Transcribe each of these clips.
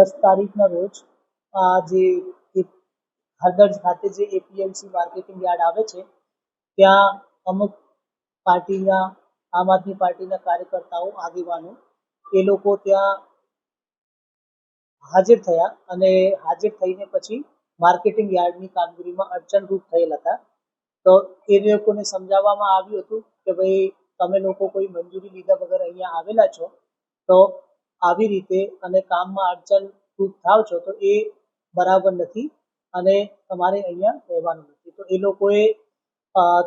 દસ તારીખના રોજ જે એક ખાતે જે એપીએમસી માર્કેટિંગ યાર્ડ આવે છે, ત્યાં અમુક પાર્ટીના, આમ આદમી પાર્ટીના કાર્યકર્તાઓ, આગેવાનો, એ લોકો ત્યાં હાજર થયા અને હાજર થઈને પછી માર્કેટિંગ યાર્ડની કામગીરીમાં અડચણરૂપ થયેલ હતા. તો એ લોકોને સમજાવવામાં આવ્યું હતું કે ભાઈ તમે લોકો કોઈ મંજૂરી લીધા વગર અહીંયા આવેલા છો, તો આવી રીતે અને કામમાં અડચણ ખૂબ થાવ છો, તો એ બરાબર નથી અને તમારે અહીંયા રહેવાનું નથી. તો એ લોકોએ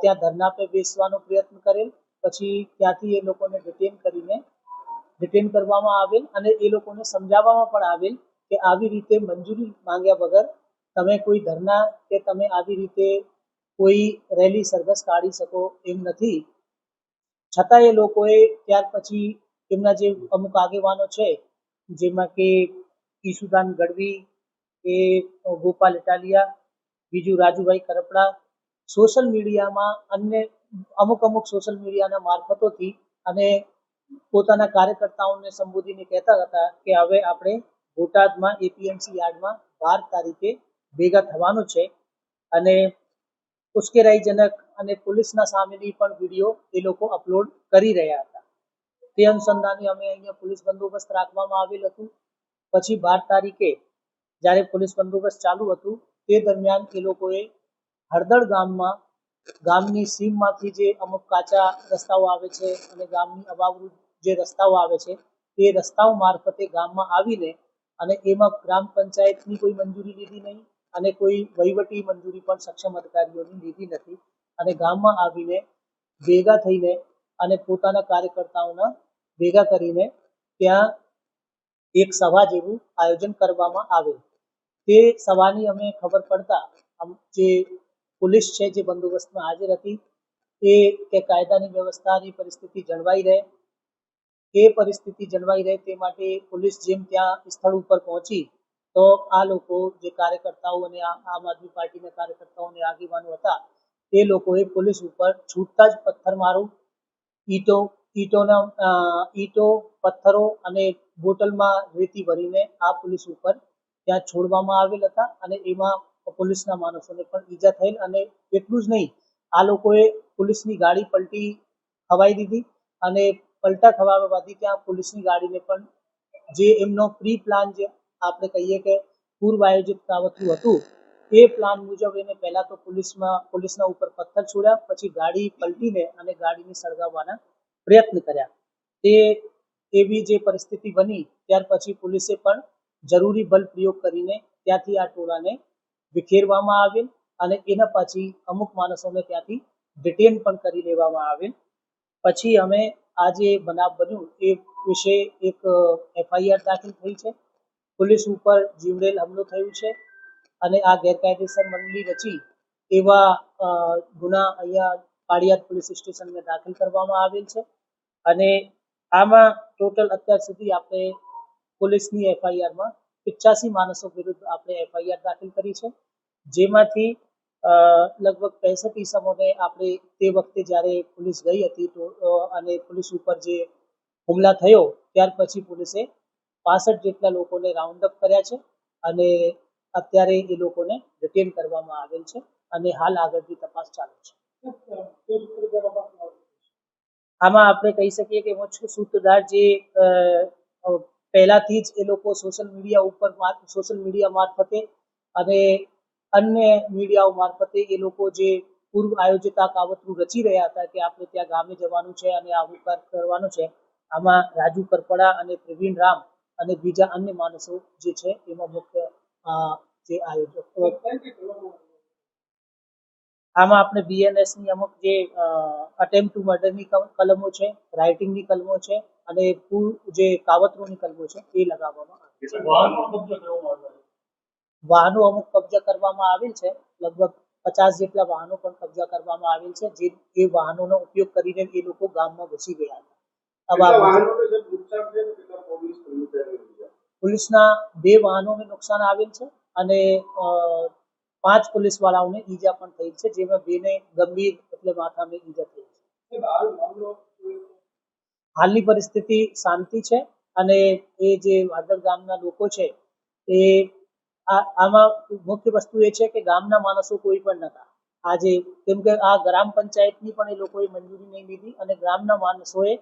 ત્યાં ધરના પર બેસવાનો પ્રયત્ન કરેલ, પછી ત્યાંથી એ લોકોને ડિટેન કરીને ડિટેન કરવામાં આવેલ અને એ લોકોને સમજાવવામાં પણ આવેલ કે આવી રીતે મંજૂરી માંગ્યા વગર તમે કોઈ ધરના કે તમે આવી રીતે કોઈ રેલી સરઘસ કાઢી શકો એમ નથી. છતાં એ લોકોએ ત્યાર પછી એમના જે અમુક આગેવાનો છે, જેમાં કે ઈસુદાન ગઢવી, એ ગોપાલ ઇટાલિયા, બીજું રાજુભાઈ કરપડા, સોશિયલ મીડિયામાં અન્ય અમુક અમુક સોશિયલ મીડિયાના મારફતોથી અને પોતાના કાર્યકર્તાઓને સંબોધીને કહેતા હતા કે હવે આપણે બોટાદમાં એપીએમસી યાર્ડમાં બાર તારીખે ભેગા થવાનું છે અને ઉશ્કેરાઈજનક અને પોલીસના સામેની પણ વીડિયો એ લોકો અપલોડ કરી રહ્યા હતા. તે અનુસંધાને અમે અહીંયા પોલીસ બંદોબસ્ત રાખવામાં આવેલ હતું. પછી બાર તારીખે જ્યારે પોલીસ બંદોબસ્ત ચાલુ હતું, તે દરમિયાન એ લોકોએ હળદળ ગામમાં, ગામની સીમમાંથી જે અમુક કાચા રસ્તાઓ આવે છે અને ગામની અવાવૃત જે રસ્તાઓ આવે છે, તે રસ્તાઓ મારફતે ગામમાં આવીને અને એમાં ગ્રામ પંચાયતની કોઈ મંજૂરી લીધી નહીં અને કોઈ વહીવટી મંજૂરી પણ સક્ષમ અધિકારીઓની લીધી નથી. અને ગામમાં આવીને ભેગા થઈને અને પોતાના કાર્યકર્તાઓના ભેગા કરીને ત્યાં એક સભા જેવું આયોજન કરવામાં આવે. તે સભાની અમે ખબર પડતા જે પોલીસ છે, જે બંદોબસ્તમાં હાજર હતી, એ કે કાયદાની વ્યવસ્થાની પરિસ્થિતિ જળવાઈ રહે. એ પરિસ્થિતિ જળવાઈ રહે તે માટે પોલીસ જેમ ત્યાં સ્થળ ઉપર પહોંચી, તો આ લોકો જે કાર્યકર્તાઓ અને આમ આદમી પાર્ટીના કાર્યકર્તાઓને આગેવાનો હતા એ લોકોએ પોલીસ ઉપર છૂટતા જ પથ્થરમારો ઈંટો, ઈંટોના ઈંટો, પથ્થરો અને બોટલમાં રેતી ભરીને આ પોલીસ ઉપર ત્યાં છોડવામાં આવેલ હતા અને એમાં પોલીસના માણસોને પણ ઈજા થયેલ અને એટલું જ નહીં, આ લોકોએ પોલીસની ગાડી પલટી ખવાઈ દીધી અને પલટા ખવાવવાથી ત્યાં પોલીસની ગાડીને પણ જે એમનો પ્રી પ્લાન જે આપણે કહીએ કે પૂર્વ આયોજિત કાવતરું હતું એ પ્લાન મુજબ એને પહેલા તો પોલીસમાં, પોલીસના ઉપર પથ્થર છોડ્યા, પછી ગાડી પલટીને અને ગાડીને સળગાવવાના પ્રયત્ન કર્યા. તે એવી જે પરિસ્થિતિ બની, ત્યાર પછી પોલીસે પણ જરૂરી બલ પ્રયોગ કરીને ત્યાંથી આ ટોળાને વિખેરવામાં આવેલ અને એના પછી અમુક માણસોને ત્યાંથી ડિટેન પણ કરી લેવામાં આવેલ. પછી અમે આ જે બનાવ બન્યું, એ વિશે એક એફઆઈઆર દાખલ થઈ છે. પોલીસ ઉપર જીવડેલ હુમલો થયું છે. અને આ ગેરકાયદેસર મંડળી રચી એવા ગુના અહીંયા પાળિયાદ પોલીસ સ્ટેશનમાં દાખલ કરવામાં આવેલ છે. અને આમાં ટોટલ અત્યાર સુધી આપણે પોલીસની એફઆઈઆરમાં પિચ્યાસી માણસો વિરુદ્ધ આપણે એફઆઈઆર દાખલ કરી છે. જેમાંથી લગભગ પેસઠ ઈસમોને આપણે તે વખતે જ્યારે પોલીસ ગઈ હતી તો અને પોલીસ ઉપર જે હુમલા થયો, ત્યાર પછી પોલીસે પાસઠ જેટલા લોકોને રાઉન્ડ અપ કર્યા છે. અને અત્યારે એ લોકોને રિટેન કરવામાં આવેલ છે અને હાલ આગળની તપાસ ચાલુ છે. આમાં આપણે કહી શકીએ કે મુખ્ય સૂત્રધાર જે પહેલાથી જ એ લોકો સોશિયલ મીડિયા ઉપર સોશિયલ મીડિયા મારફતે અને અન્ય મીડિયાઓ મારફતે એ લોકો જે પૂર્વ આયોજિત આ કાવતરું રચી રહ્યા હતા કે આપણે ત્યાં ગામે જવાનું છે અને આવું કરવાનું છે, આમાં રાજુ કરપડા અને પ્રવીણ રામ અને બીજા અન્ય માણસો જે છે એમાં મુખ્ય જે આયોજક આમાં આપણે બીએનએસની અમુક જે અટેમ્પ ટુ મર્ડરની કલમો છે રાઇટિંગની કલમો છે અને જે કાવતરોની કલમો છે એ લગાવવામાં આવે છે. વાહનો અમુક કબજા કરવામાં આવેલ છે લગભગ પચાસ જેટલા વાહનો પણ કબજા કરવામાં આવેલ છે જે એ વાહનોનો ઉપયોગ કરીને એ લોકો ગામમાં ઘૂસી ગયા હતા. પોલીસના બે વાહનોને નુકસાન આવેલ છે અને પાંચ પોલીસ વાળાઓને ઈજા પણ થઈ છે જેમાં બેને ગંભીર એટલે માથામાં ઈજા થઈ છે. હાલની પરિસ્થિતિ શાંતિ છે અને એ જે વાદળ ગામના લોકો છે એ આ આમાં મુખ્ય વસ્તુ એ છે કે ગામના માણસો કોઈ પણ નતા આજે કેમ કે આ ગ્રામ પંચાયતની પણ એ લોકોએ મંજૂરી નહીં લીધી અને ગ્રામના માણસોએ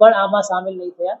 પણ આમાં સામેલ નહીં થયા.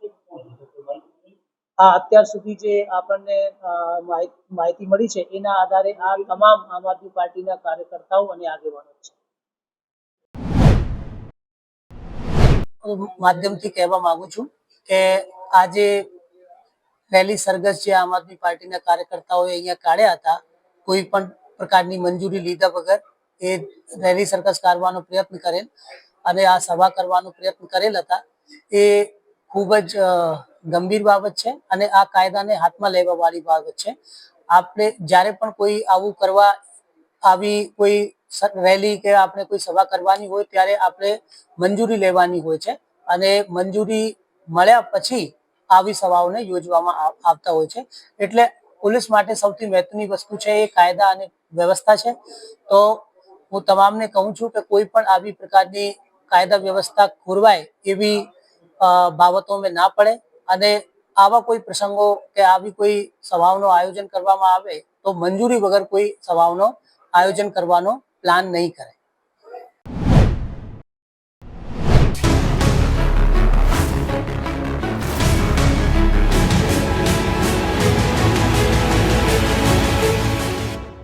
હા અત્યાર સુધી જે આપણને માહિતી મળી છે, એના આધારે આ તમામ આમ આદમી પાર્ટીના કાર્યકર્તાઓ અને આગેવાનો છે. માધ્યમથી કહેવા માંગુ છું કે આજે રેલી સરઘસ જે આમ આદમી પાર્ટીના કાર્યકર્તાઓએ અહીંયા કાઢ્યા હતા, કોઈ પણ પ્રકારની મંજૂરી લીધા વગર એ રેલી સરઘસ કાઢવાનો પ્રયત્ન કરેલ અને આ સભા કરવાનો પ્રયત્ન કરેલ હતા. એ ખૂબ જ ગંભીર બાબત છે અને આ કાયદાને હાથમાં લેવા વાળી બાબત છે. આપણે જ્યારે પણ કોઈ આવું કરવા આવી કોઈ રેલી કે આપણે કોઈ સભા કરવાની હોય ત્યારે આપણે મંજૂરી લેવાની હોય છે અને મંજૂરી મળ્યા પછી આવી સભાઓને યોજવામાં આવતા હોય છે. એટલે પોલીસ માટે સૌથી મહત્વની વસ્તુ છે એ કાયદા અને વ્યવસ્થા છે. તો હું તમામને કહું છું કે કોઈ પણ આવી પ્રકારની કાયદા વ્યવસ્થા ખોરવાય એવી બાબતો બાબતોમાં ના પડે. અને આવા કોઈ પ્રસંગો કે આવી કોઈ સભાઓનું આયોજન કરવામાં આવે તો મંજૂરી વગર કોઈ સભાઓનો આયોજન કરવાનો પ્લાન નહીં કરે.